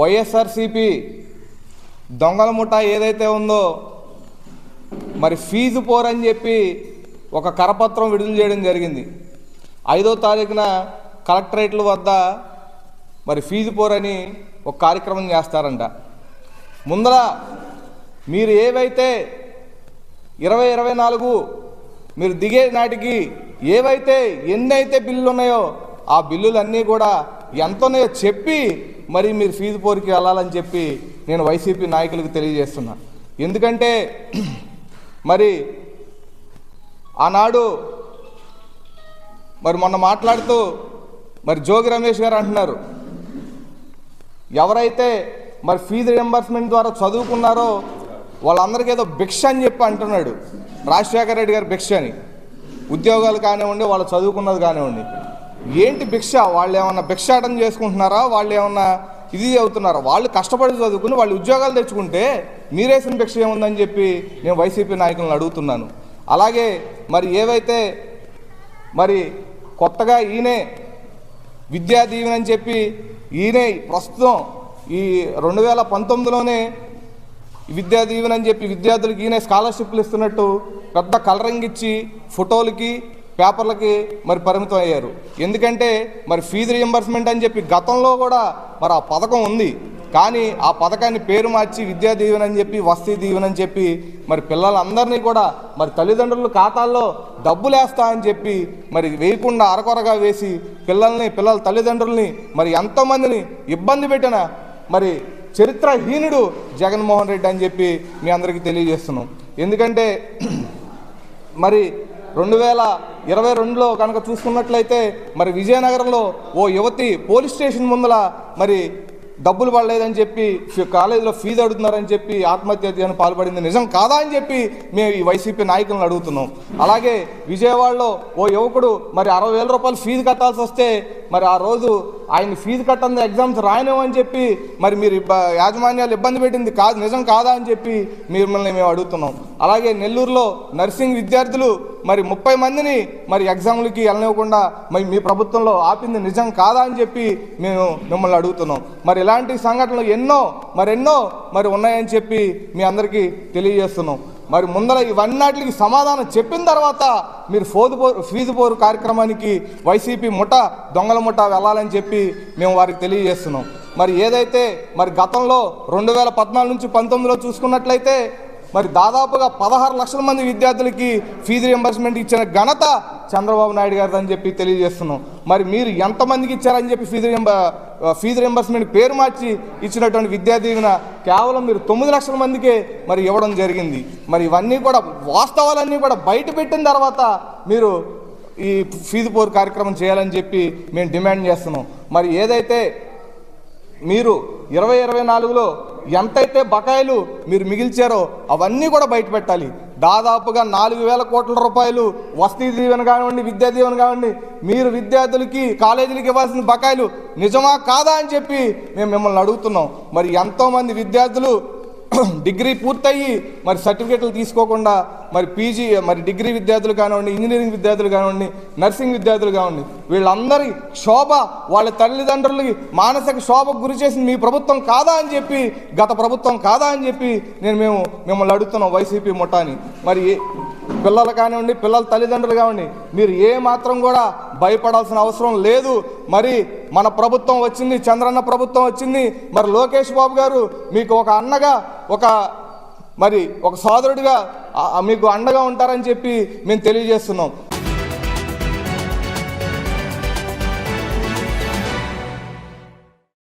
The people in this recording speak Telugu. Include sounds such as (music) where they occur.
వైఎస్ఆర్సిపి దొంగల ముఠా ఏదైతే ఉందో మరి ఫీజు పోరని చెప్పి ఒక కరపత్రం విడుదల చేయడం జరిగింది. ఐదో తారీఖున కలెక్టరేట్ల వద్ద మరి ఫీజు పోరని ఒక కార్యక్రమం చేస్తారంట. ముందర మీరు ఏవైతే ఇరవై ఇరవై నాలుగు మీరు దిగే నాటికి ఏవైతే ఎన్ని అయితే బిల్లులు ఉన్నాయో ఆ బిల్లులన్నీ కూడా ఎంత ఉన్నాయో చెప్పి మరి మీరు ఫీజు పోరికి వెళ్ళాలని చెప్పి నేను వైసీపీ నాయకులకు తెలియజేస్తున్నా. ఎందుకంటే (clears throat) మరి ఆనాడు మరి మొన్న మాట్లాడుతూ మరి జోగి రమేష్ గారు అంటున్నారు. ఎవరైతే మరి ఫీజు రియంబర్స్మెంట్ ద్వారా చదువుకున్నారో వాళ్ళందరికీ ఏదో భిక్ష అని చెప్పి అంటున్నాడు. రాజశేఖర రెడ్డి గారు భిక్ష అని. ఉద్యోగాలు కానివ్వండి వాళ్ళు చదువుకున్నది కానివ్వండి. ఏంటి భిక్ష? వాళ్ళు ఏమన్నా భిక్షాటం చేసుకుంటున్నారా? వాళ్ళు ఏమన్నా ఇది అవుతున్నారా? వాళ్ళు కష్టపడి చదువుకుని వాళ్ళు ఉద్యోగాలు తెచ్చుకుంటే మీరేసిన భిక్ష ఏముందని చెప్పి నేను వైసీపీ నాయకులను అడుగుతున్నాను. అలాగే మరి ఏవైతే మరి కొత్తగా ఈయనే విద్యా దీవెన అని చెప్పి ఈయనే ప్రస్తుతం ఈ రెండు వేల పంతొమ్మిదిలోనే విద్యా దీవెన అని చెప్పి విద్యార్థులకు ఈయన స్కాలర్షిప్లు ఇస్తున్నట్టు పెద్ద కలరింగ్ ఇచ్చి ఫోటోలకి పేపర్లకి మరి పరిమితం అయ్యారు. ఎందుకంటే మరి ఫీజు రియంబర్స్మెంట్ అని చెప్పి గతంలో కూడా మరి ఆ పథకం ఉంది. కానీ ఆ పథకాన్ని పేరు మార్చి విద్యా దీవెన అని చెప్పి వస్తీ దీవెన అని చెప్పి మరి పిల్లలందరినీ కూడా మరి తల్లిదండ్రుల ఖాతాల్లో డబ్బులు వేస్తా అని చెప్పి మరి వేయకుండా అరకొరగా వేసి పిల్లల్ని పిల్లల తల్లిదండ్రుల్ని మరి ఎంతోమందిని ఇబ్బంది పెట్టిన మరి చరిత్రహీనుడు జగన్మోహన్ రెడ్డి అని చెప్పి మీ అందరికీ తెలియజేస్తున్నాం. ఎందుకంటే మరి రెండు వేల ఇరవై రెండులో కనుక చూసుకున్నట్లయితే మరి విజయనగరంలో ఓ యువతి పోలీస్ స్టేషన్ ముందల మరి డబ్బులు పడలేదని చెప్పి కాలేజీలో ఫీజు అడుగుతున్నారని చెప్పి ఆత్మహత్యను పాల్పడింది. నిజం కాదా అని చెప్పి మేము ఈ వైసీపీ నాయకులను అడుగుతున్నాం. అలాగే విజయవాడలో ఓ యువకుడు మరి అరవై వేల రూపాయలు ఫీజు కట్టాల్సి వస్తే మరి ఆ రోజు ఆయన ఫీజు కట్టని ఎగ్జామ్స్ రాయలేమని చెప్పి మరి మీరు యాజమాన్యాలు ఇబ్బంది పెట్టింది కాదు నిజం కాదా అని చెప్పి మిమ్మల్ని మేము అడుగుతున్నాం. అలాగే నెల్లూరులో నర్సింగ్ విద్యార్థులు మరి ముప్పై మందిని మరి ఎగ్జామ్లకి వెళ్ళనివ్వకుండా మరి మీ ప్రభుత్వంలో ఆపింది నిజం కాదా అని చెప్పి మేము మిమ్మల్ని అడుగుతున్నాం. మరి ఇలాంటి సంఘటనలు ఎన్నో మరెన్నో మరి ఉన్నాయని చెప్పి మీ అందరికీ తెలియజేస్తున్నాం. మరి ముందర ఇవన్నిటికి సమాధానం చెప్పిన తర్వాత మీరు ఫోదు పోరు ఫీజు పోరు కార్యక్రమానికి వైసీపీ ముఠ దొంగల ముఠ వెళ్ళాలని చెప్పి మేము వారికి తెలియజేస్తున్నాం. మరి ఏదైతే మరి గతంలో రెండు వేల పద్నాలుగు నుంచి పంతొమ్మిదిలో చూసుకున్నట్లయితే మరి దాదాపుగా పదహారు లక్షల మంది విద్యార్థులకి ఫీజు రియంబర్స్మెంట్ ఇచ్చిన ఘనత చంద్రబాబు నాయుడు గారిదని అని చెప్పి తెలియజేస్తున్నాం. మరి మీరు ఎంతమందికి ఇచ్చారని చెప్పి ఫీజు రియంబ ఫీజు రింబర్స్మెంట్ పేరు మార్చి ఇచ్చినటువంటి విద్యా దీవెన కేవలం మీరు తొమ్మిది లక్షల మందికే మరి ఇవ్వడం జరిగింది. మరి ఇవన్నీ కూడా వాస్తవాలన్నీ కూడా బయట పెట్టిన తర్వాత మీరు ఈ ఫీజు పోరు కార్యక్రమం చేయాలని చెప్పి మేము డిమాండ్ చేస్తున్నాం. మరి ఏదైతే మీరు ఇరవై ఇరవై నాలుగులో ఎంతైతే బకాయిలు మీరు మిగిల్చారో అవన్నీ కూడా బయట పెట్టాలి. దాదాపుగా నాలుగు వేల కోట్ల రూపాయలు వస్తీ దీవెన కానివ్వండి విద్యా దీవెన కానివ్వండి మీరు విద్యార్థులకి కాలేజీలకి ఇవ్వాల్సిన బకాయిలు నిజమా కాదా అని చెప్పి మేము మిమ్మల్ని అడుగుతున్నాం. మరి ఎంతోమంది విద్యార్థులు (coughs) డిగ్రీ పూర్తయ్యి మరి సర్టిఫికెట్లు తీసుకోకుండా మరి పీజీ మరి డిగ్రీ విద్యార్థులు కానివ్వండి ఇంజనీరింగ్ విద్యార్థులు కానివ్వండి నర్సింగ్ విద్యార్థులు కానివ్వండి వీళ్ళందరి శోభ వాళ్ళ తల్లిదండ్రులకి మానసిక శోభకు గురి చేసింది మీ ప్రభుత్వం కాదా అని చెప్పి గత ప్రభుత్వం కాదా అని చెప్పి నేను మేము మిమ్మల్ని అడుగుతున్నాం వైసీపీ ముఠాని. మరి పిల్లలు కానివ్వండి పిల్లల తల్లిదండ్రులు కానివ్వండి మీరు ఏ మాత్రం కూడా భయపడాల్సిన అవసరం లేదు. మరి మన ప్రభుత్వం వచ్చింది చంద్రన్న ప్రభుత్వం వచ్చింది మరి లోకేష్ బాబు గారు మీకు ఒక అన్నగా ఒక మరి ఒక సోదరుడిగా మీకు అండగా ఉంటారని చెప్పి మేము తెలియజేస్తున్నాం.